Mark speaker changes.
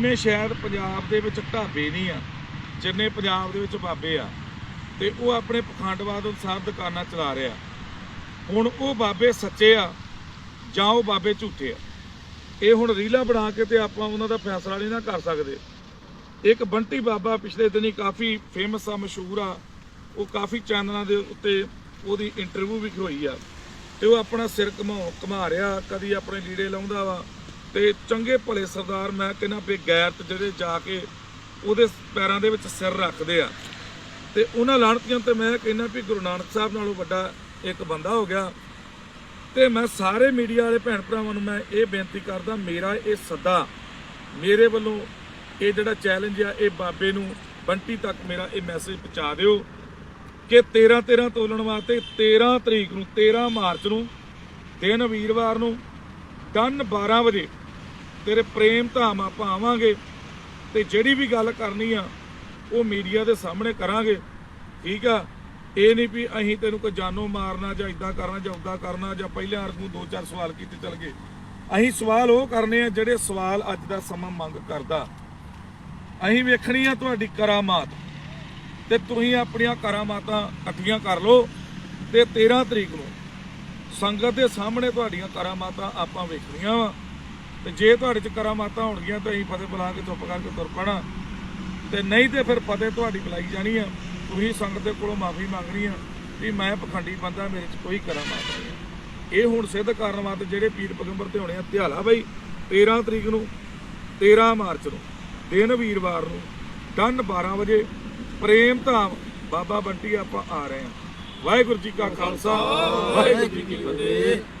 Speaker 1: ਉਹਨੇ ਸ਼ਾਇਦ ਪੰਜਾਬ ਦੇ ਵਿੱਚ ਢਾਬੇ ਨਹੀਂ ਆ, ਜਿੰਨੇ ਪੰਜਾਬ ਦੇ ਵਿੱਚ ਬਾਬੇ ਆ, ਤੇ ਉਹ ਆਪਣੇ ਪਖੰਡਵਾਦ ਅਨੁਸਾਰ ਦੁਕਾਨਾਂ ਚਲਾ ਰਿਹਾ। ਹੁਣ ਉਹ ਬਾਬੇ ਸੱਚੇ ਆ ਜਾਂ ਉਹ ਬਾਬੇ ਝੂਠੇ ਆ? ਇਹ ਹੁਣ ਰੀਲਾ ਬਣਾ ਕੇ ਤੇ ਆਪਾਂ ਉਹਨਾਂ ਦਾ ਫੈਸਲਾ ਨਹੀਂ ਨਾ ਕਰ ਸਕਦੇ। ਇੱਕ ਬੰਟੀ ਬਾਬਾ ਪਿਛਲੇ ਦਿਨੀ ਕਾਫੀ ਫੇਮਸ ਆ, ਮਸ਼ਹੂਰ ਆ, ਉਹ ਕਾਫੀ ਚੈਨਲਾਂ ਦੇ ਉੱਤੇ ਉਹਦੀ ਇੰਟਰਵਿਊ ਵੀ ਹੋਈ ਆ, ਤੇ ਉਹ ਆਪਣਾ ਸਿਰ ਘਮਾ ਘਮਾ ਰਿਹਾ, ਕਦੀ ਆਪਣੇ ਲੀੜੇ ਲਾਉਂਦਾ ਵਾ ਤੇ ਚੰਗੇ ਭਲੇ ਸਰਦਾਰ ਮੈਂ ਕਹਿੰਦਾ ਵੀ ਗੈਰਤ ਜਿਹੜੇ ਜਾ ਕੇ ਉਹਦੇ ਪੈਰਾਂ ਦੇ ਵਿੱਚ ਸਿਰ ਰੱਖਦੇ ਆ। ਤੇ ਉਹਨਾਂ ਲਾਣਤੀਆਂ ਤੇ ਮੈਂ ਕਹਿੰਦਾ ਵੀ ਗੁਰੂ ਨਾਨਕ ਸਾਹਿਬ ਨਾਲੋਂ ਵੱਡਾ ਇੱਕ ਬੰਦਾ ਹੋ ਗਿਆ। ਤੇ ਮੈਂ ਸਾਰੇ ਮੀਡੀਆ ਵਾਲੇ ਭੈਣ ਭਰਾਵਾਂ ਨੂੰ ਮੈਂ ਇਹ ਬੇਨਤੀ ਕਰਦਾ, ਮੇਰਾ ਇਹ ਸੱਦਾ ਮੇਰੇ ਵੱਲੋਂ ਇਹ ਜਿਹੜਾ ਚੈਲੰਜ ਆ, ਇਹ ਬਾਬੇ ਨੂੰ ਬੰਟੀ ਤੱਕ ਮੇਰਾ ਇਹ ਮੈਸੇਜ ਪਹੁੰਚਾ ਦਿਓ ਕਿ 13 13 ਤੋਲਣ ਵਾਸਤੇ 13 ਤਰੀਕ ਨੂੰ 13 ਮਾਰਚ ਨੂੰ, ਦਿਨ ਵੀਰਵਾਰ ਨੂੰ, ਡਨ 12 ਵਜੇ ਤੇਰੇ ਪ੍ਰੇਮ ਧਾਮ ਆਪਾਂ ਆਵਾਂਗੇ ਤੇ ਜਿਹੜੀ ਵੀ ਗੱਲ ਕਰਨੀ ਆ, ਉਹ ਮੀਡੀਆ ਦੇ ਸਾਹਮਣੇ ਕਰਾਂਗੇ। ਠੀਕ ਆ? ਇਹ ਨਹੀਂ ਵੀ ਅਸੀਂ ਤੈਨੂੰ ਕੋਈ ਜਾਨੋਂ ਮਾਰਨਾ ਜਾਂ ਇਦਾਂ ਕਰਨਾ ਜਾਂ ਉਦਾਂ ਕਰਨਾ ਜਾਂ ਪਹਿਲਾਂ ਅਰਗੂ ਦੋ ਚਾਰ ਸਵਾਲ ਕੀਤੇ ਚੱਲ ਗਏ। ਅਸੀਂ ਸਵਾਲ ਉਹ ਕਰਨੇ ਆ ਜਿਹੜੇ ਸਵਾਲ ਅੱਜ ਦਾ ਸਮਾਂ ਮੰਗ ਕਰਦਾ। ਅਸੀਂ ਵੇਖਣੀ ਆ ਤੁਹਾਡੀ ਕਰਾਮਾਤ ਤੇ ਤੁਸੀਂ ਆਪਣੀਆਂ ਕਰਾਮਾਤਾਂ ਇਕੱਠੀਆਂ ਕਰ ਲਓ ਤੇ 13 ਤਰੀਕ ਨੂੰ ਸੰਗਤ ਦੇ ਸਾਹਮਣੇ ਤੁਹਾਡੀਆਂ ਕਰਾਮਾਤਾਂ ਆਪਾਂ ਵੇਖਣੀਆਂ ਵਾ। ਤੇ ਜੇ ਤੁਹਾਡੇ ਚ ਕਰਾਮਾਤਾਂ ਹੋਣਗੀਆਂ ਤਾਂ ਅਸੀਂ ਫਤਿਹ ਬੁਲਾ ਕੇ ਚੁੱਪ ਕਰਕੇ ਤੁਰ ਪਣਾ। ਤੇ ਨਹੀਂ ਤੇ ਫਿਰ ਫਤਿਹ ਤੁਹਾਡੀ ਬੁਲਾਈ ਜਾਣੀ ਆ। ਤੁਸੀਂ ਸੰਗਤ ਦੇ ਕੋਲੋਂ ਮਾਫੀ ਮੰਗਣੀ ਆ ਵੀ ਮੈਂ ਪਖੰਡੀ ਬੰਦਾ, ਮੇਰੇ ਚ ਕੋਈ ਕਰਾਮਾਤ ਨਹੀਂ ਇਹ ਹੁਣ ਸਿੱਧ ਕਰਨ ਵਾਸਤੇ ਜਿਹੜੇ ਪੀਰ ਪਗੰਬਰ ਤੇ ਹੋਣੇ ਆ, ਧਿਆਲਾ ਬਈ 13 ਤਰੀਕ ਨੂੰ 13 ਮਾਰਚ ਨੂੰ, ਦਿਨ ਵੀਰਵਾਰ ਨੂੰ, ਡਨ 12 ਵਜੇ, ਪ੍ਰੇਮ ਧਾਮ, ਬਾਬਾ ਬੰਟੀ ਆਪਾਂ ਆ ਰਹੇ ਹਾਂ ਵਾਹਿਗੁਰੂ ਜੀ ਕਾ ਖਾਲਸਾ, ਵਾਹਿਗੁਰੂ ਜੀ ਕੀ ਫਤਿਹ।